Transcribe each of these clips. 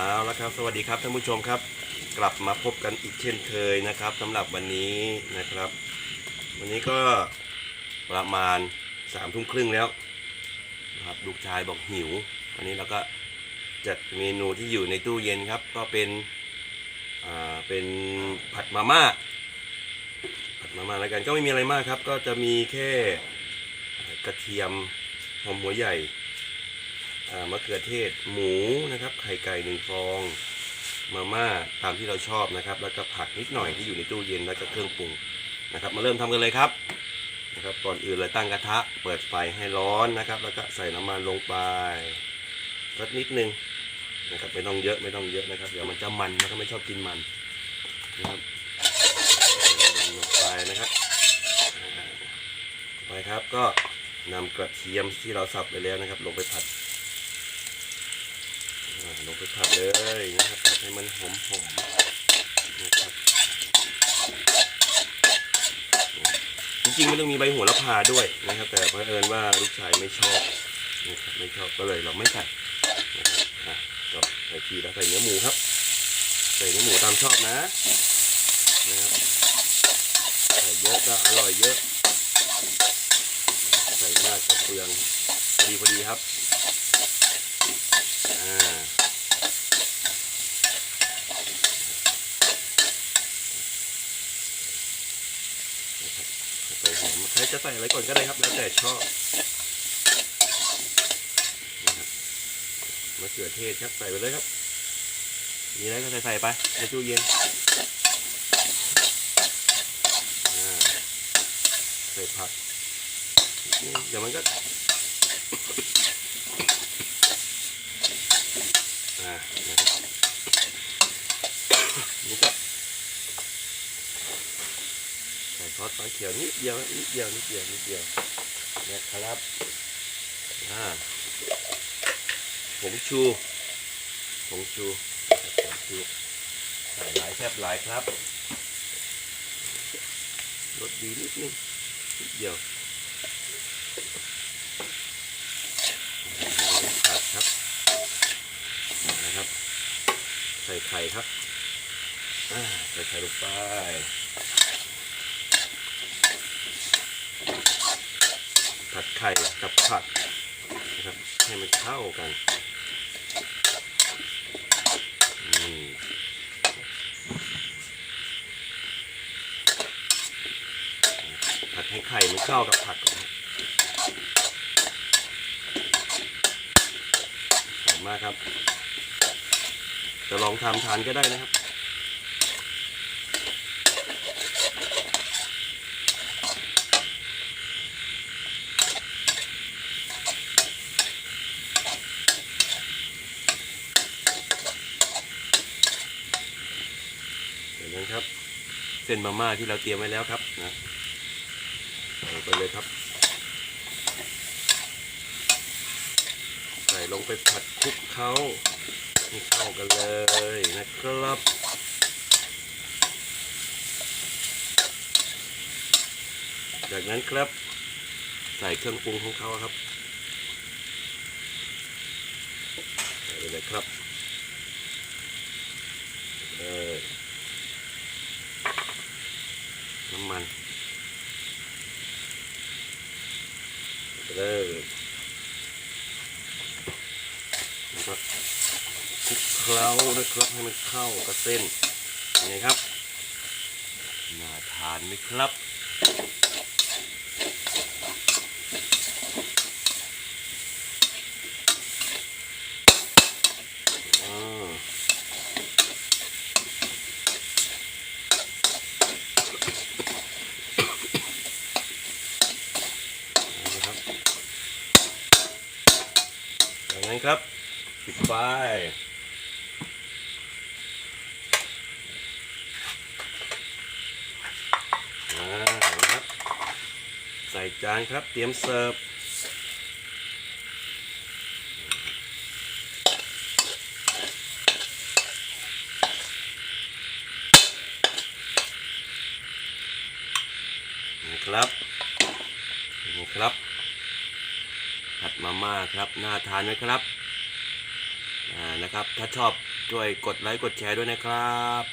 เอาละครับ สวัสดีครับท่านผู้ชมครับ กลับมาพบกันอีกเช่นเคยนะครับสำหรับวันนี้นะครับ วันนี้ก็ประมาณสามทุ่มครึ่งแล้วนะครับลูกชายบอกหิววันนี้เราก็จัดเมนูที่อยู่ในตู้เย็นครับ ก็เป็นอ่าเป็นผัดมาม่าผัดมาม่าแล้วกันก็ไม่มีอะไรมากครับ ก็จะมีแค่กระเทียมหอมหัวใหญ่ มะเขือเทศหมูนะครับ ไข่ไก่หนึ่งฟอง มาม่าตามที่เราชอบนะครับ แล้วก็ผักนิดหน่อยที่อยู่ในตู้เย็นแล้วก็เครื่องปรุงนะครับ มาเริ่มทำกันเลยครับนะครับก่อนอื่นเลยตั้งกระทะ เปิดไฟให้ร้อนนะครับ แล้วก็ใส่น้ำมันลงไปสักนิดนึงนะครับไม่ต้องเยอะไม่ต้องเยอะนะครับ เดี๋ยวมันจะมันนะครับไม่ชอบกินมันนะครับน้ำมันลงไปนะครับไปครับก็นำกระเทียมที่เราสับไปแล้วนะครับ ลงไปผัด งไปผัดเลยนะครับผัดให้มันหอมหอมๆนะครับจริงๆไม่ต้องมีใบโหัวละพาด้วยนะครับ แต่เพอเอิญว่าลูกชายไม่ชอบนะครับไม่ชอบก็เลยเราไม่ใส่นะครับอะก็ใส่ทีแล้วใส่เนื้อหมูครับ ใส่เนื้อหมูตามชอบนะนะครับใส่เยอะก็อร่อยเยอะ ใส่มากก็เปลืองพอดีพอดีครับ อ่า ใส่หอมใครจะใส่อะไรก่อนก็ได้ครับ แล้วแต่ชอบมะเขือเทศครับใส่ไปเลยครับ มีอะไรก็ใส่ใส่ไปในตู้เย็นใส่ผักเดี๋ยวมันก็ อ่านะครับนี่ก็ ใส่ซอสฟ้าเขียวนิดเดียวนิดเดียวนิดเดียวนิดเดียวนะครับอ่าผงชูผงชูผงชูใส่หลายแทบหลายครับรสดีนิดนึงนิดเดียวผัดครับนะครับ ใส่ไข่ครับใส่ไข่ลงไปผัด ไข่กับผักนะครับให้มันเข้ากันผัดให้ไข่มันเข้ากับผักก่อนหอมมากครับ จะลองทำทานก็ได้นะครับ เห็นไหมครับ เส้นมาม่าที่เราเตรียมไว้แล้วครับนะใส่ไปเลยครับ ใส่ลงไปผัดคลุกเคล้าให้เข้ากันเลยนะครับจากนั้นครับ ใส่เครื่องปรุงของเขาครับ ใส่ไปเลยครับเออน้ำมันใส่ไป เลยแล้วก็คลุกเคล้านะครับให้มันเข้ากับเส้นยังไงครับน่าทานไหมครับ อ่าเอาละครับจาก นั้นครับปิดไฟนะครับใส่จานครับเตรียมเสิร์ฟนะครับนี่ครับ ผัดมาม่าครับ น่าทานไหมครับอ่านะครับ ถ้าชอบช่วยกดไลค์กดแชร์ด้วยนะครับ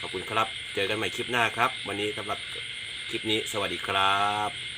ขอบคุณครับ เจอกันใหม่คลิปหน้าครับ วันนี้สำหรับคลิปนี้สวัสดีครับ